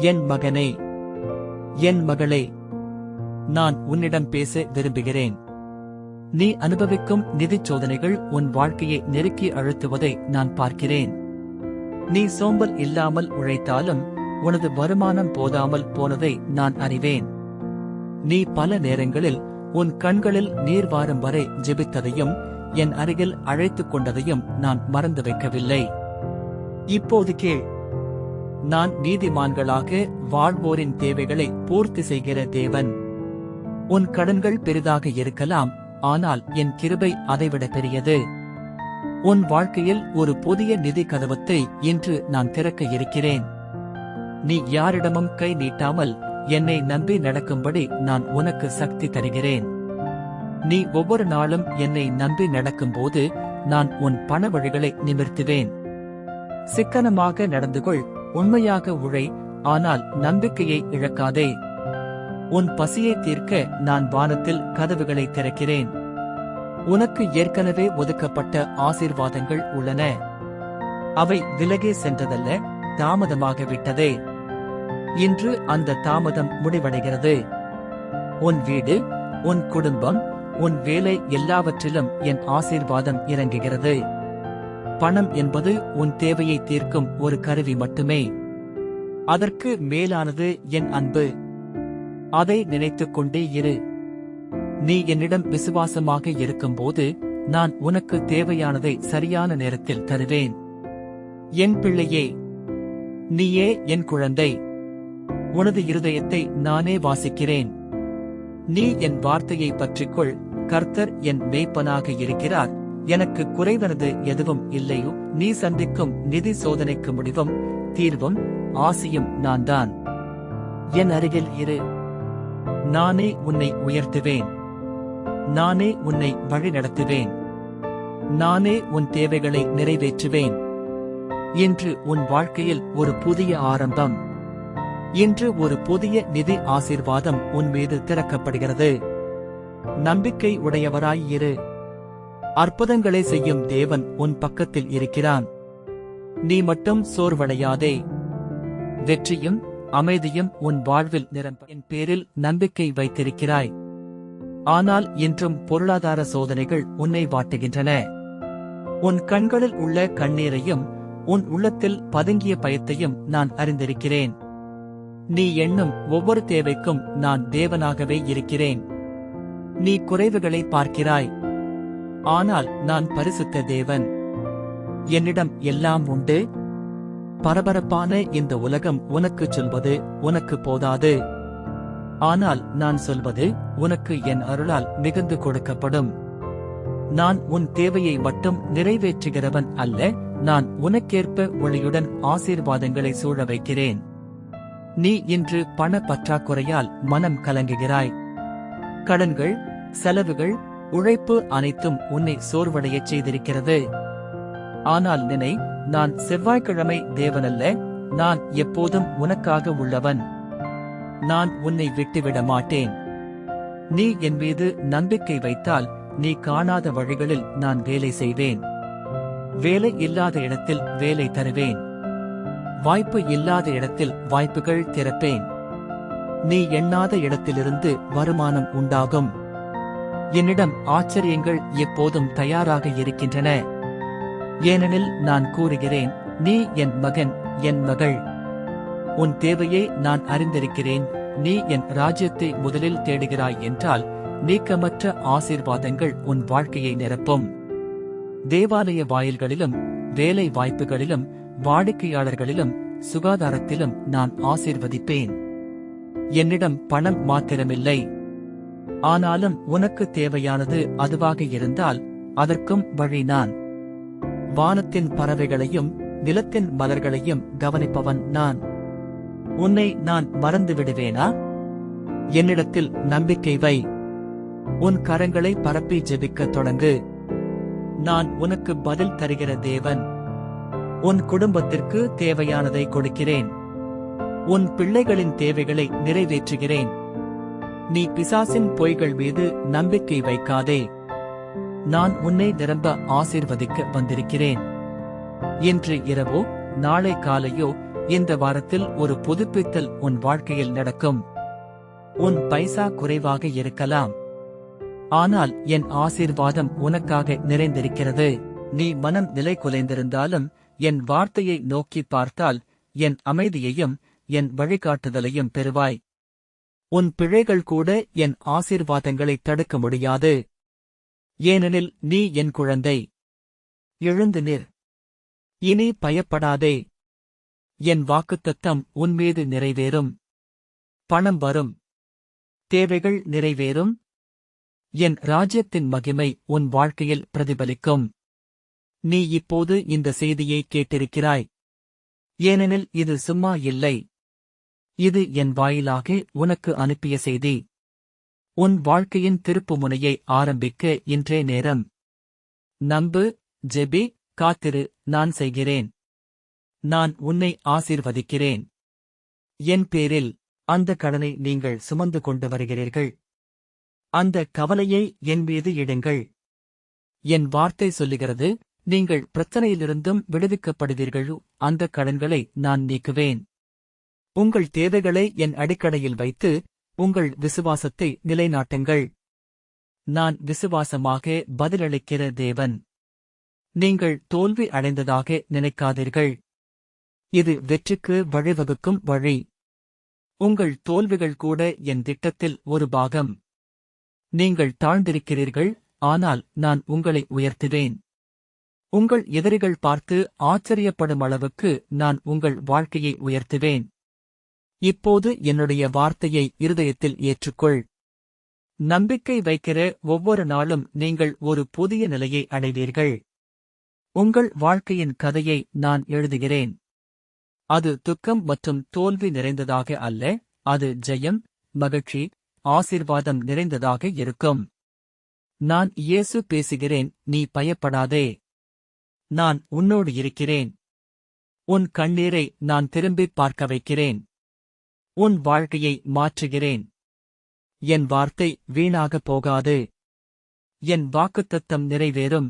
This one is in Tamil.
என் மகனே என் மகளே நான் உன்னிடம் பேச விரும்புகிறேன். நீ அனுபவிக்கும் நிதிச் சோதனைகள் உன் வாழ்க்கையை நெருக்கி அழுத்துவதை நான் பார்க்கிறேன். நீ சோம்பல் இல்லாமல் உழைத்தாலும் உனது வருமானம் போதாமல் போனதை நான் அறிவேன். நீ பல நேரங்களில் உன் கண்களில் நீர் வாரும் வரை ஜெபித்ததையும் என் அருகில் அழைத்துக் கொண்டதையும் நான் மறந்து வைக்கவில்லை. இப்போது கேள் நான் நீதிமான்களாக வாழ்வோரின் தேவைகளை பூர்த்தி செய்கிற தேவன். உன் கடன்கள் பெரிதாக இருக்கலாம் ஆனால் என் கிருபை அதைவிட பெரியது. உன் வாழ்க்கையில் ஒரு புதிய நிதி கதவத்தை இன்று நான் திறக்க இருக்கிறேன். நீ யாரிடமும் கை நீட்டாமல் என்னை நம்பி நடக்கும்படி நான் உனக்கு சக்தி தருகிறேன். நீ ஒவ்வொரு நாளும் என்னை நம்பி நடக்கும்போது நான் உன் பண வழிகளை நிமிர்த்துவேன். சிக்கனமாக நடந்து கொள் உண்மையாக உழை ஆனால் நம்பிக்கையை இழக்காதே. உன் பசியை தீர்க்க நான் வானத்தில் கதவுகளை திறக்கிறேன். உனக்கு ஏற்கனவே ஒதுக்கப்பட்ட ஆசீர்வாதங்கள் உள்ளன. அவை விலகே சென்றதல்ல தாமதமாக விட்டதே. இன்று அந்த தாமதம் முடிவடைகிறது. உன் வீடு உன் குடும்பம் உன் வேலை எல்லாவற்றிலும் என் ஆசீர்வாதம் இறங்குகிறது. பணம் என்பது உன் தேவையை தீர்க்கும் ஒரு கருவி மட்டுமே. அதற்கு மேலானது என் அன்பு. அதை நினைத்துக் கொண்டே இரு. நீ என்னிடம் விசுவாசமாக இருக்கும்போது நான் உனக்கு தேவையானதை சரியான நேரத்தில் தருவேன். என் பிள்ளையே நீயே என் குழந்தை. உனது இருதயத்தை நானே வாசிக்கிறேன். நீ என் வார்த்தையை பற்றிக்கொள். கர்த்தர் என் மேய்ப்பனாக இருக்கிறார். எனக்கு குறைவனது எதுவும் இல்லையோ நீ சந்திக்கும் நிதி சோதனைக்கு முடிவும் தீர்வும் ஆசியும் நான் தான் என் அருகில் இரு. நானே உன்னை உயர்த்துவேன். நானே உன்னை வழிநடத்துவேன். நானே உன் தேவைகளை நிறைவேற்றுவேன். இன்று உன் வாழ்க்கையில் ஒரு புதிய ஆரம்பம். இன்று ஒரு புதிய நிதி ஆசீர்வாதம் உன் மீது திறக்கப்படுகிறது. நம்பிக்கை உடையவராய் இரு. அற்புதங்களை செய்யும் தேவன் உன் பக்கத்தில் இருக்கிறான். நீ மட்டும் சோர்வடையாதே. வெற்றியும் அமைதியும் உன் வாழ்வில் நிரம்ப என் பேரில் நம்பிக்கை வைத்திருக்கிறாய். ஆனால் இன்றும் பொருளாதார சோதனைகள் உன்னை வாட்டுகின்றன. உன் கண்களில் உள்ள கண்ணீரையும் உன் உள்ளத்தில் பதுங்கிய பயத்தையும் நான் அறிந்திருக்கிறேன். நீ எண்ணும் ஒவ்வொரு தேவைக்கும் நான் தேவனாகவே இருக்கிறேன். நீ குறைவுகளை பார்க்கிறாய். ஆனால் நான் பரிசுத்த தேவன். என்னிடம் எல்லாம் உண்டு. பரபரப்பான இந்த உலகம் உனக்கு சொல்வது உனக்கு போதாது. ஆனால் நான் சொல்வது உனக்கு என் அருளால் மிகுந்து கொடுக்கப்படும். நான் உன் தேவையை மட்டும் நிறைவேற்றுகிறவன் அல்ல நான் உனக்கேற்ப ஒளியுடன் ஆசீர்வாதங்களை சூழ வைக்கிறேன். நீ இன்று பண பற்றாக்குறையால் மனம் கலங்குகிறாய். கடன்கள் செலவுகள் உழைப்பு அனைத்தும் உன்னை சோர்வடையச் செய்திருக்கிறது. ஆனால் நினை நான் செவ்வாய்க்கிழமை தேவனல்ல நான் எப்போதும் உனக்காக உள்ளவன். நான் உன்னை விட்டுவிட மாட்டேன். நீ என் மீது நம்பிக்கை வைத்தால் நீ காணாத வழிகளில் நான் வேலை செய்வேன். வேலை இல்லாத இடத்தில் வேலை தருவேன். வாய்ப்பு இல்லாத இடத்தில் வாய்ப்புகள் திறப்பேன். நீ எண்ணாத இடத்திலிருந்து வருமானம் உண்டாகும். என்னிடம் ஆச்சரியங்கள் எப்போதும் தயாராக இருக்கின்றன. ஏனெனில் நான் கூறுகிறேன் நீ என் மகன் என் மகள். உன் தேவையை நான் அறிந்திருக்கிறேன். நீ என் ராஜ்யத்தை முதலில் தேடுகிறாய் என்றால் நீக்கமற்ற ஆசீர்வாதங்கள் உன் வாழ்க்கையை நிரப்பும். தேவாலய வாயில்களிலும் வேலை வாய்ப்புகளிலும் வாடிக்கையாளர்களிலும் சுகாதாரத்திலும் நான் ஆசீர்வதிப்பேன். என்னிடம் பணம் மாத்திரமில்லை. ஆனாலும் உனக்கு தேவையானது அதுவாக இருந்தால் அதற்கும் வழி நான். வானத்தின் பறவைகளையும் நிலத்தின் மலர்களையும் கவனிப்பவன் நான். உன்னை நான் மறந்து விடுவேனா? என்னிடத்தில் நம்பிக்கை வை. உன் கரங்களை பரப்பி ஜெபிக்கத் தொடங்கு. நான் உனக்கு பதில் தருகிற தேவன். உன் குடும்பத்திற்கு தேவையானதை கொடுக்கிறேன். உன் பிள்ளைகளின் தேவைகளை நிறைவேற்றுகிறேன். நீ பிசாசின் பொய்கள் மீது நம்பிக்கை வைக்காதே. நான் உன்னை நிரம்ப ஆசிர்வதிக்க வந்திருக்கிறேன். இன்று இரவோ நாளை காலையோ இந்த வாரத்தில் ஒரு புதுப்பித்தல் உன் வாழ்க்கையில் நடக்கும். உன் பைசா குறைவாக இருக்கலாம். ஆனால் என் ஆசீர்வாதம் உனக்காக நிறைந்திருக்கிறது. நீ மனம் நிலை குலைந்திருந்தாலும் என் வார்த்தையை நோக்கி பார்த்தால் என் அமைதியையும் என் வழிகாட்டுதலையும் பெறுவாய். உன் பிழைகள் கூட என் ஆசீர்வாதங்களை தடுக்க முடியாது. ஏனெனில் நீ என் குழந்தை. எழுந்து நிற் இனி பயப்படாதே. என் வாக்குத்தத்தம் உன்மீது நிறைவேறும். பணம் வரும். தேவைகள் நிறைவேறும். என் ராஜ்யத்தின் மகிமை உன் வாழ்க்கையில் பிரதிபலிக்கும். நீ இப்போது இந்த செய்தியை கேட்டிருக்கிறாய். ஏனெனில் இது சும்மா இல்லை. இது என் வாயிலாக உனக்கு அனுப்பிய செய்தி. உன் வாழ்க்கையின் திருப்புமுனையை ஆரம்பிக்க இன்றே நேரம். நம்பு ஜெபி காத்திரு நான் செய்கிறேன். நான் உன்னை ஆசீர்வதிக்கிறேன். என் பேரில் அந்த கடனை நீங்கள் சுமந்து கொண்டு வருகிறீர்கள். அந்த கவலையை என் மீது இடுங்கள். என் வார்த்தை சொல்லுகிறது நீங்கள் பிரச்சனையிலிருந்தும் விடுவிக்கப்படுவீர்கள் அந்த கடன்களை நான் நீக்குவேன். உங்கள் தேவைகளை என் அடிக்கடையில் வைத்து உங்கள் விசுவாசத்தை நிலைநாட்டுங்கள். நான் விசுவாசமாக பதிலளிக்கிற தேவன். நீங்கள் தோல்வி அடைந்ததாக நினைக்காதீர்கள். இது வெற்றிக்கு வழிவகுக்கும் வழி. உங்கள் தோல்விகள் கூட என் திட்டத்தில் ஒரு பாகம். நீங்கள் தாழ்ந்திருக்கிறீர்கள் ஆனால் நான் உங்களை உயர்த்துவேன். உங்கள் எதிரிகள் பார்த்து ஆச்சரியப்படும் அளவுக்கு நான் உங்கள் வாழ்க்கையை உயர்த்துவேன். இப்போது என்னுடைய வார்த்தையை இருதயத்தில் ஏற்றுக்கொள். நம்பிக்கை வைக்கிற ஒவ்வொரு நாளும் நீங்கள் ஒரு புதிய நிலையை அடைவீர்கள். உங்கள் வாழ்க்கையின் கதையை நான் எழுதுகிறேன். அது துக்கம் மற்றும் தோல்வி நிறைந்ததாக அல்ல அது ஜெயம் மகிழ்ச்சி ஆசீர்வாதம் நிறைந்ததாக இருக்கும். நான் இயேசு பேசுகிறேன் நீ பயப்படாதே. நான் உன்னோடு இருக்கிறேன். உன் கண்ணீரை நான் திரும்பிப் பார்க்க வைக்கிறேன். உன் வாழ்க்கையை மாற்றுகிறேன். என் வார்த்தை வீணாகப் போகாது. என் வாக்குத்தத்தம் நிறைவேறும்.